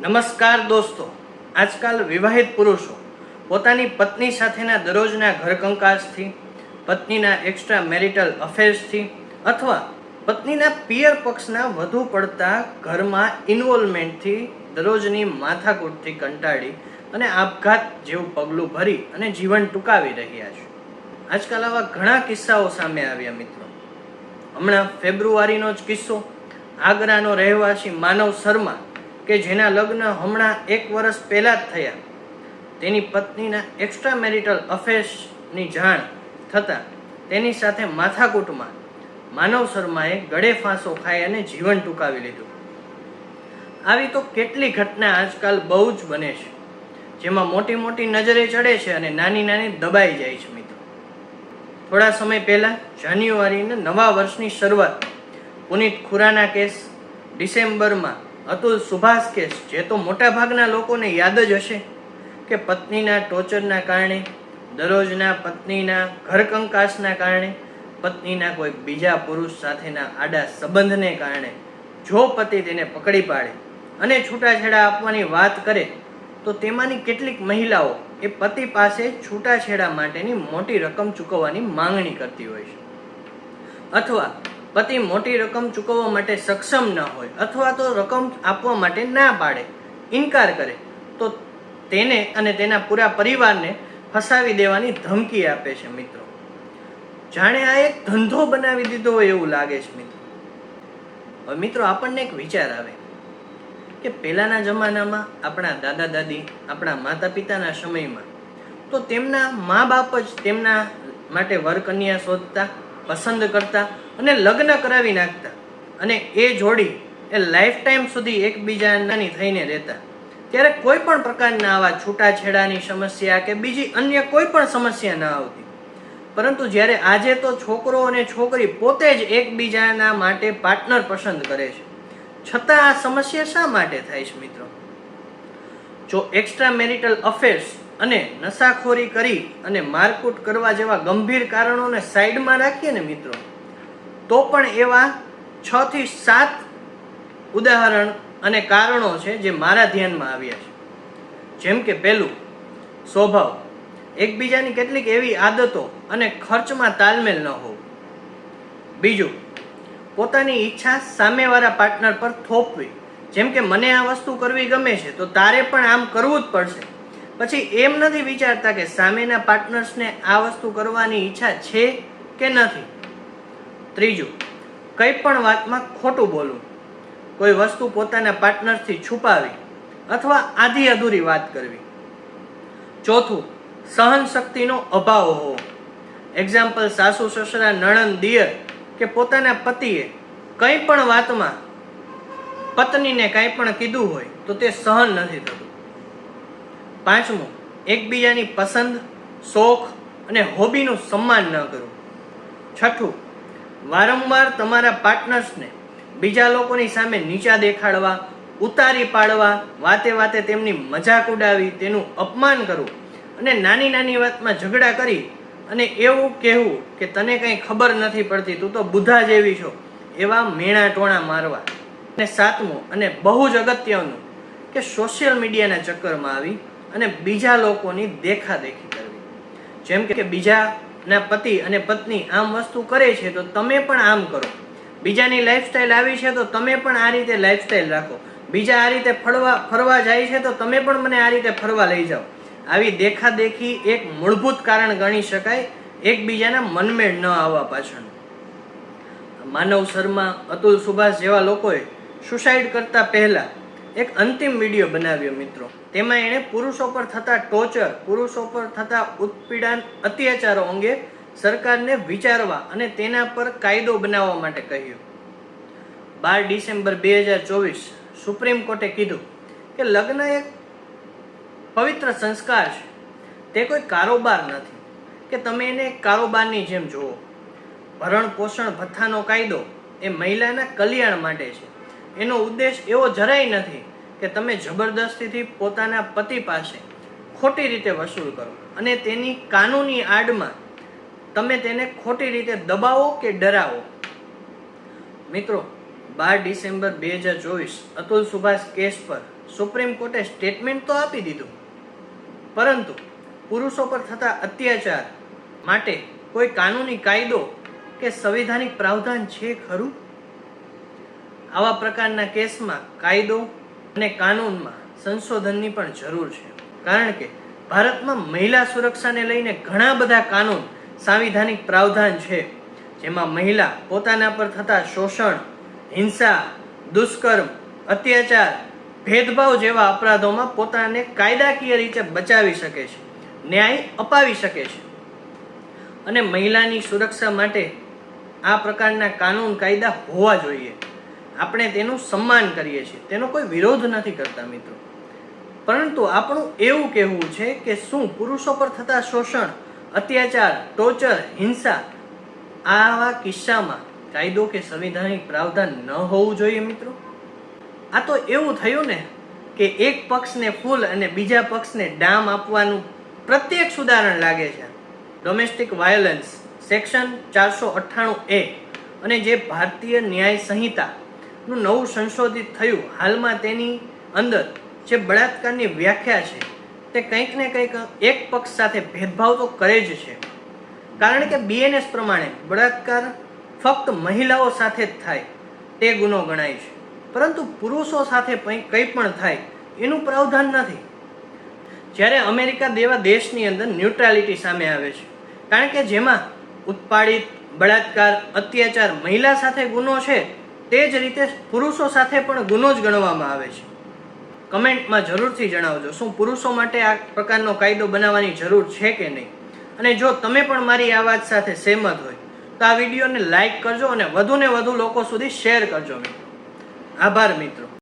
નમસ્કાર દોસ્તો. આજકાલ વિવાહિત પુરુષો પોતાની પત્ની સાથેના દરરોજના ઘરકંકાસથી પત્નીના એક્સ્ટ્રા મેરિટલ અફેર્સથી અથવા પત્નીના પિયર પક્ષના વધુ પડતા ઘરમાં ઇન્વોલ્વમેન્ટથી દરરોજની માથાકૂટથી કંટાળી અને આપઘાત જેવું પગલું ભરી અને જીવન ટૂંકાવી રહ્યા છે. આજકાલ આવા ઘણા કિસ્સાઓ સામે આવ્યા મિત્રો. હમણાં ફેબ્રુઆરીનો જ કિસ્સો. આગ્રાનો રહેવાસી માનવ શર્મા કે જેના લગ્ન હમણાં એક વર્ષ પહેલાં જ થયા. તેની પત્નીના એક્સ્ટ્રા મેરિટલ અફેર્સની જાણ થતાં તેની સાથે માથાકૂટમાં માનવ શર્માએ ગળે ફાંસો ખાઈ અને જીવન ટૂંકાવી લીધું. આવી તો કેટલી ઘટના આજકાલ બહુ જ બને છે, જેમાં મોટી મોટી નજરે ચડે છે અને નાની નાની દબાઈ જાય છે મિત્રો. થોડા સમય પહેલાં જાન્યુઆરીના નવા વર્ષની શરૂઆત પુનિત ખુરાના કેસ ડિસેમ્બરમાં અતુલ સુભાષ કેસ જે તો મોટાભાગના લોકોને યાદ જ હશે કે પત્નીના ટોર્ચરના કારણે, દરરોજના પત્નીના ઘરકંકાસના કારણે, પત્નીના કોઈ બીજા પુરુષ સાથેના આડા સંબંધને કારણે, જો પતિ તેને પકડી પાડે અને છૂટાછેડા આપવાની વાત કરે, તો તેમાંની કેટલીક મહિલાઓ એ પતિ પાસે છૂટાછેડા માટેની મોટી રકમ ચૂકવવાની માંગણી કરતી હોય છે. અથવા પતિ મોટી રકમ ચૂકવવા માટે સક્ષમ ન હોય અથવા તો રકમ આપવા માટે ના પાડે, ઇનકાર કરે, તો તેને અને તેના પૂરા પરિવારને ફસાવી દેવાની ધમકી આપે છે મિત્રો. જાણે આ એક ધંધો બનાવી દીધો હોય એવું લાગે છે મિત્રો. હવે મિત્રો, આપણને એક વિચાર આવે કે પહેલાના જમાનામાં આપણા દાદા દાદી આપણા માતા પિતાના સમયમાં તો તેમના મા બાપ જ તેમના માટે વર કન્યા શોધતા પસંદ કરતા અને લગ્ન કરાવી નાખતા. અને એ જોડી એ લાઈફ ટાઈમ સુધી એકબીજાની થઈને રહેતા. ત્યારે કોઈ પણ પ્રકારના આવા છૂટાછેડાની સમસ્યા કે બીજી અન્ય કોઈ પણ સમસ્યા ન આવતી. પરંતુ જ્યારે આજે તો છોકરો અને છોકરી પોતે જ એકબીજાના માટે પાર્ટનર પસંદ કરે છે. છતાં આ સમસ્યા શા માટે થાય છે મિત્રો? જો એક્સ્ટ્રા મેરિટલ અફેર્સ અને નશાખોરી કરી અને મારકૂટ કરવા જેવા ગંભીર કારણોને સાઈડમાં રાખીએ ને મિત્રો, તો પણ એવા છ થી સાત ઉદાહરણ અને કારણો છે જે મારા ધ્યાનમાં આવ્યા છે. જેમ કે પહેલું, સ્વભાવ. એકબીજાની કેટલીક એવી આદતો અને ખર્ચમાં તાલમેલ ન હોવું. બીજું, પોતાની ઈચ્છા સામેવાળા પાર્ટનર પર થોપવી. જેમ કે મને આ વસ્તુ કરવી ગમે છે, તો તારે પણ આમ કરવું જ પડશે. પછી એમ નથી વિચારતા કે સામેના પાર્ટનર્સને આ વસ્તુ કરવાની ઈચ્છા છે કે નથી. ત્રીજું, કંઈ પણ વાતમાં ખોટું બોલવું. કોઈ વસ્તુ પોતાના પાર્ટનરથી છુપાવી અથવા આધી અધૂરી વાત કરવી. ચોથું સહન શક્તિનો અભાવ હોવો. એક્ઝામ્પલ સાસુ, સસરા, નણંદ, દિયર કે પોતાના પતિએ કંઈ પણ વાતમાં પત્નીને કાંઈ પણ કીધું હોય તો તે સહન નથી થતું. પાંચમું, એકબીજાની પસંદ, શોખ અને હોબીનું સન્માન ન કરવું છઠ્ઠું, વારંવાર તમારા પાર્ટનર્સને બીજા લોકોની સામે નીચા દેખાડવા, ઉતારી પાડવા, વાતે વાતે તેમની મજાક ઉડાવી, તેનું અપમાન કરવું અને નાની નાની વાતમાં ઝઘડા કરી અને એવું કહેવું કે તને કંઈ ખબર નથી પડતી, તું તો બુદ્ધા જેવી છો, એવા મેણા ટોણા મારવા. અને સાતમું, અને બહુ જ અગત્યનું, કે સોશિયલ મીડિયાના ચક્કરમાં આવી અને બીજા લોકોની દેખાદેખી કરવી. જેમ કે બીજાના પતિ અને પત્ની આમ વસ્તુ કરે છે, તો તમે પણ આમ કરો. બીજાની લાઈફસ્ટાઈલ આવી છે, તો તમે પણ આ રીતે લાઈફસ્ટાઈલ રાખો. બીજા આ રીતે ફરવા ફરવા જાય છે, તો તમે પણ મને આ રીતે ફરવા લઈ જાઓ. આવી દેખાદેખી એક મૂળભૂત કારણ ગણી શકાય, એકબીજાના મનમેળ ન આવવા પાછળ માનવ શર્મા, અતુલ સુભાષ જેવા લોકોએ સુસાઇડ કરતા પહેલા એક અંતિમ વીડિયો બનાવ્યો મિત્રો. તેમાં એણે પુરુષો પર થતા ટોર્ચર પુરુષો પર થતા ઉત્પીડન, અત્યાચારો અંગે સરકારને વિચારવા અને તેના પર કાયદો બનાવવા માટે કહ્યું. બાર ડિસેમ્બર બે હજાર ચોવીસ સુપ્રીમ કોર્ટે કીધું કે લગ્ન એક પવિત્ર સંસ્કાર છે. તે કોઈ કારોબાર નથી. કે તમે એને કારોબારની જેમ જુઓ. ભરણ પોષણ ભથ્થાનો કાયદો એ મહિલાના કલ્યાણ માટે છે. એનો ઉદ્દેશ એવો જરાય નથી કે તમે જબરદસ્તીથી પોતાના પતિ પાસે ખોટી રીતે વસૂલ કરો. અને તેની કાનૂની આડમાં તમે તેને ખોટી રીતે દબાવો કે ડરાવો? મિત્રો, બાર ડિસેમ્બર બે હજાર ચોવીસ અતુલ સુભાષ કેસ પર સુપ્રીમ કોર્ટે સ્ટેટમેન્ટ તો આપી દીધું. પરંતુ પુરુષો પર થતા અત્યાચાર માટે કોઈ કાનૂની કાયદો કે સંવિધાનિક પ્રાવધાન છે ખરું? આવા પ્રકારના કેસમાં કાયદો અને કાનૂનમાં સંશોધનની પણ જરૂર છે. કારણ કે ભારતમાં મહિલા સુરક્ષાને લઈને ઘણા બધા કાનૂન સાંવિધાનિક પ્રાવધાન છે. જેમાં મહિલા પોતાના પર થતા શોષણ, હિંસા, દુષ્કર્મ, અત્યાચાર, ભેદભાવ જેવા અપરાધોમાં પોતાને કાયદાકીય રીતે બચાવી શકે છે, ન્યાય અપાવી શકે છે. અને મહિલાની સુરક્ષા માટે આ પ્રકારના કાનૂન કાયદા હોવા જોઈએ. આપણે તેનું સન્માન કરીએ છીએ. તેનો કોઈ વિરોધ નથી કરતા મિત્રો. પરંતુ આપણું એવું કહેવું છે કે શું પુરુષો પર થતા શોષણ, અત્યાચાર ટોર્ચર હિંસા આવા કિસ્સામાં કાયદો કે સંવિધાનિક પ્રાવધાન ન હોવું જોઈએ મિત્રો? આ તો એવું થયું ને કે એક પક્ષને ફૂલ અને બીજા પક્ષને ડામ આપવાનું પ્રત્યક્ષ ઉદાહરણ લાગે છે. ડોમેસ્ટિક વાયોલન્સ સેક્શન ચારસો અઠ્ઠાણું એ અને જે ભારતીય ન્યાય સંહિતાનું નવું સંશોધિત થયું, હાલમાં તેની અંદર જે બળાત્કારની વ્યાખ્યા છે, તે કંઈક ને કંઈક એક પક્ષ સાથે ભેદભાવ તો કરે જ છે. કારણ કે બીએનએસ પ્રમાણે બળાત્કાર ફક્ત મહિલાઓ સાથે જ થાય, તે ગુનો ગણાય છે. પરંતુ પુરુષો સાથે કંઈ પણ થાય, એનું પ્રાવધાન નથી. જ્યારે અમેરિકા દેવા દેશની અંદર ન્યુટ્રાલિટી સામે આવે છે, કારણ કે જેમાં ઉત્પાડિત બળાત્કાર, અત્યાચાર મહિલા સાથે ગુનો છે તે જ રીતે પુરુષો સાથે પણ ગુનો જ ગણવામાં આવે છે. કમેન્ટમાં જરૂરથી જણાવજો શું પુરુષો માટે આ પ્રકારનો કાયદો બનાવવાની જરૂર છે કે નહીં? અને જો તમે પણ મારી આ વાત સાથે સહેમત હોય, તો આ વિડીયોને લાઈક કરજો અને વધુને વધુ લોકો સુધી શેર કરજો મિત્રો. આભાર મિત્રો.